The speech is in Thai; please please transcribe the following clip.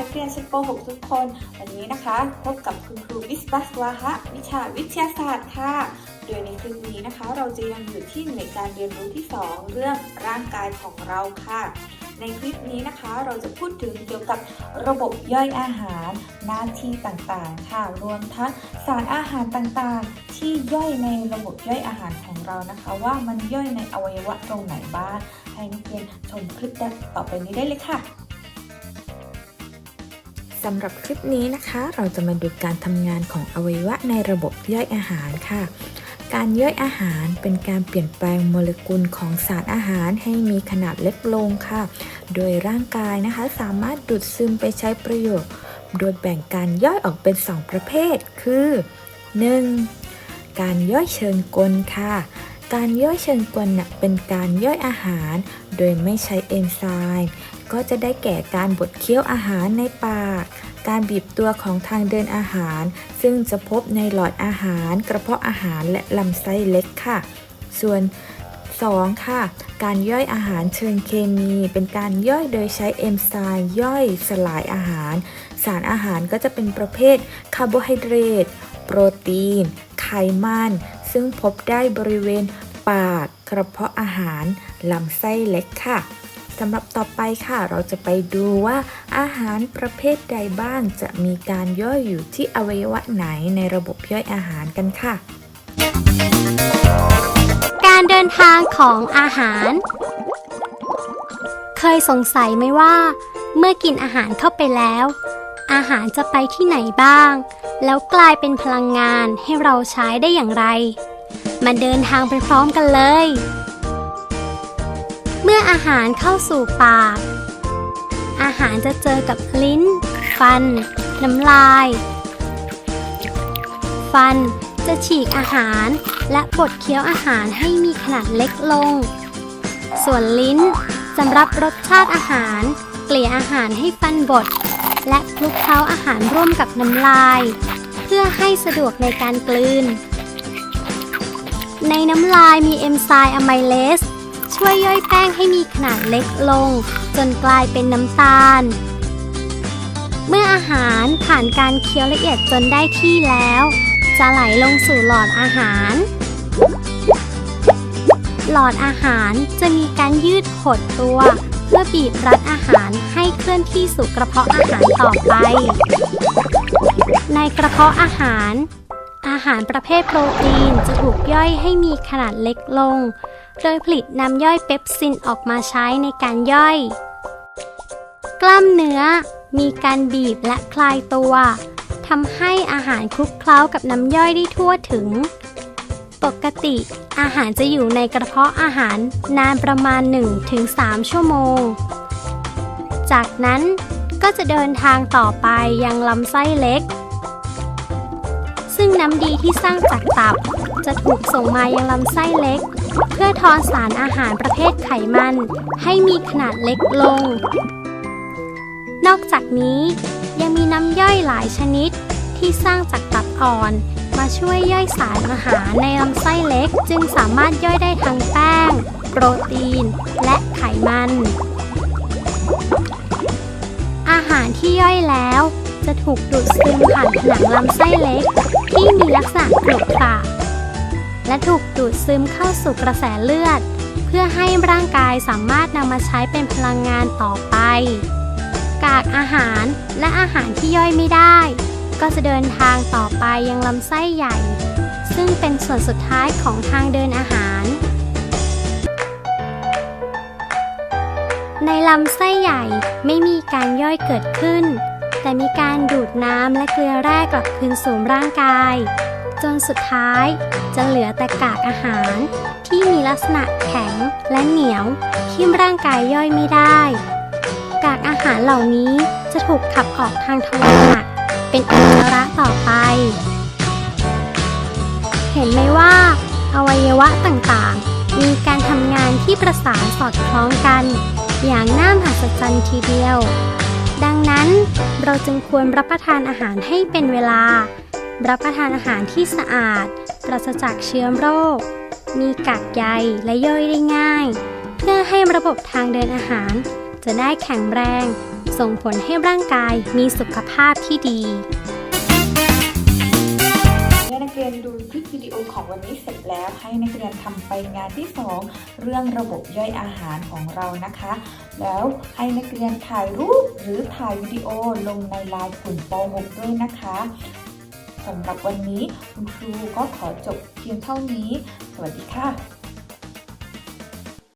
นักเรียนชั้นป .6 ทุกคน วันนี้นะคะ พบกับคุณครูวิศวัสวาหะวิชาวิทยาศาสตร์ค่ะ โดยในคลิปนี้นะคะ เราจะยังอยู่ที่ในการเรียนรู้ที่ 2 เรื่องร่างกายของเราค่ะ ในคลิปนี้นะคะเราจะพูดถึงเกี่ยวกับระบบย่อยอาหารหน้าที่ต่างๆ ค่ะ รวมทั้งสารอาหารต่างๆ ที่ย่อยในระบบย่อยอาหารของเรานะคะ ว่ามันย่อยในอวัยวะตรงไหนบ้างให้นักเรียนชมคลิปต่อไปนี้ได้เลยค่ะ สำหรับคลิปนี้นะคะ เราจะมาดูการทำงานของอวัยวะในระบบย่อยอาหารค่ะ การย่อยอาหารเป็นการเปลี่ยนแปลงโมเลกุลของสารอาหารให้มีขนาดเล็กลงค่ะ โดยร่างกายนะคะสามารถดูดซึมไปใช้ประโยชน์ โดยแบ่งการย่อยออกเป็น 2 ประเภท คือ 1. การย่อยเชิงกลค่ะ การย่อยเชิงกลน่ะเป็นการย่อยอาหาร โดยไม่ใช้เอนไซม์ก็จะได้แก่การบดเคี้ยวอาหารในปาก การบีบตัวของทางเดินอาหาร ซึ่งจะพบในหลอดอาหาร กระเพาะอาหารและลำไส้เล็กค่ะ ส่วน 2. ค่ะ การย่อยอาหารเชิงเคมี เป็นการย่อยโดยใช้เอนไซม์ย่อยสลายอาหาร สารอาหารก็จะเป็นประเภทคาร์โบไฮเดรต โปรตีน ไขมัน ซึ่งพบได้บริเวณปาก กระเพาะอาหารลำไส้เล็กค่ะสำหรับต่อไปค่ะ เราจะไปดูว่าอาหารประเภทใดบ้างจะมีการย่อยอยู่ที่อวัยวะไหนในระบบย่อยอาหารกันค่ะ การเดินทางของอาหาร เคยสงสัยไหมว่า เมื่อกินอาหารเข้าไปแล้ว อาหารจะไปที่ไหนบ้าง แล้วกลายเป็นพลังงานให้เราใช้ได้อย่างไร มาเดินทางไปพร้อมกันเลย เมื่ออาหารเข้าสู่ปาก อาหารจะเจอกับลิ้น ฟัน น้ำลาย ฟันจะฉีกอาหารและบดเคี้ยวอาหารให้มีขนาดเล็กลง ส่วนลิ้นสำหรับรสชาติอาหาร เกลี่ยอาหารให้ฟันบด และคลุกเคล้าอาหารร่วมกับน้ำลาย เพื่อให้สะดวกในการกลืน ในน้ำลายมีเอนไซม์อะไมเลสช่วยย่อยแป้งให้มีขนาดเล็กลง จนกลายเป็นน้ำตาล เมื่ออาหารผ่านการเคี้ยวละเอียดจนได้ที่แล้ว จะไหลลงสู่หลอดอาหาร หลอดอาหารจะมีการยืดหดตัว พื่อบีบรัดอาหารให้เคลื่อนที่สู่กระเพาะอาหารต่อไป ในกระเพาะอาหาร อาหารประเภทโปรตีนจะถูกย่อยให้มีขนาดเล็กลง โดยผลิตน้ำย่อยเปปซินออกมาใช้ในการย่อย กล้ามเนื้อมีการบีบและคลายตัวทำให้อาหารคลุกเคล้ากับน้ำย่อยได้ทั่วถึง ปกติ อาหารจะอยู่ในกระเพาะอาหารนานประมาณ 1-3 ชั่วโมง จากนั้นก็จะเดินทางต่อไปยังลำไส้เล็ก ซึ่งน้ำดีที่สร้างจากตับ จะถูกส่งมายังลำไส้เล็ก เพื่อทอนสารอาหารประเภทไขมัน ให้มีขนาดเล็กลง นอกจากนี้ยังมีน้ำย่อยหลายชนิดที่สร้างจากตับอ่อน มาช่วยย่อยสารอาหารในลำไส้เล็ก จึงสามารถย่อยได้ทั้งแป้ง โปรตีน และไขมัน อาหารที่ย่อยแล้ว จะถูกดูดซึมผ่านผนังลำไส้เล็ก ที่มีลักษณะกรุขระและถูกดูดซึมเข้าสู่กระแสเลือด เพื่อให้ร่างกายสามารถนำมาใช้เป็นพลังงานต่อไป กากอาหารและอาหารที่ย่อยไม่ได้ ก็จะเดินทางต่อไปยังลำไส้ใหญ่ ซึ่งเป็นส่วนสุดท้ายของทางเดินอาหาร ในลำไส้ใหญ่ไม่มีการย่อยเกิดขึ้น แต่มีการดูดน้ำและเกลือแร่กลับคืนสู่ร่างกาย จนสุดท้ายจะเหลือแต่กากอาหาร ที่มีลักษณะแข็งและเหนียวที่ร่างกายย่อยไม่ได้ กากอาหารเหล่านี้จะถูกขับออกทางทวารหนัก เป็นอุจจาระต่อไป เห็นไหมว่า อวัยวะต่างๆ มีการทำงานที่ประสานสอดคล้องกัน อย่างน่ามหัศจรรย์ทีเดียว ดังนั้นเราจึงควรรับประทานอาหารให้เป็นเวลา รับประทานอาหารที่สะอาด ปราศจากเชื้อโรค มีกากใยและย่อยได้ง่าย เพื่อให้ระบบทางเดินอาหารจะได้แข็งแรง ส่งผลให้ร่างกายมีสุขภาพที่ดีเมื่อนักเรียนดูคลิปวิดีโอของวันนี้เสร็จแล้ว ให้นักเรียนทำไปงานที่ 2 เรื่องระบบย่อยอาหารของเรานะคะ แล้วให้นักเรียนถ่ายรูปหรือถ่ายวิดีโอลงในไลน์กลุ่มป .6 ด้วยนะคะสำหรับวันนี้คุณครูก็ขอจบเพียงเท่านี้ สวัสดีค่ะ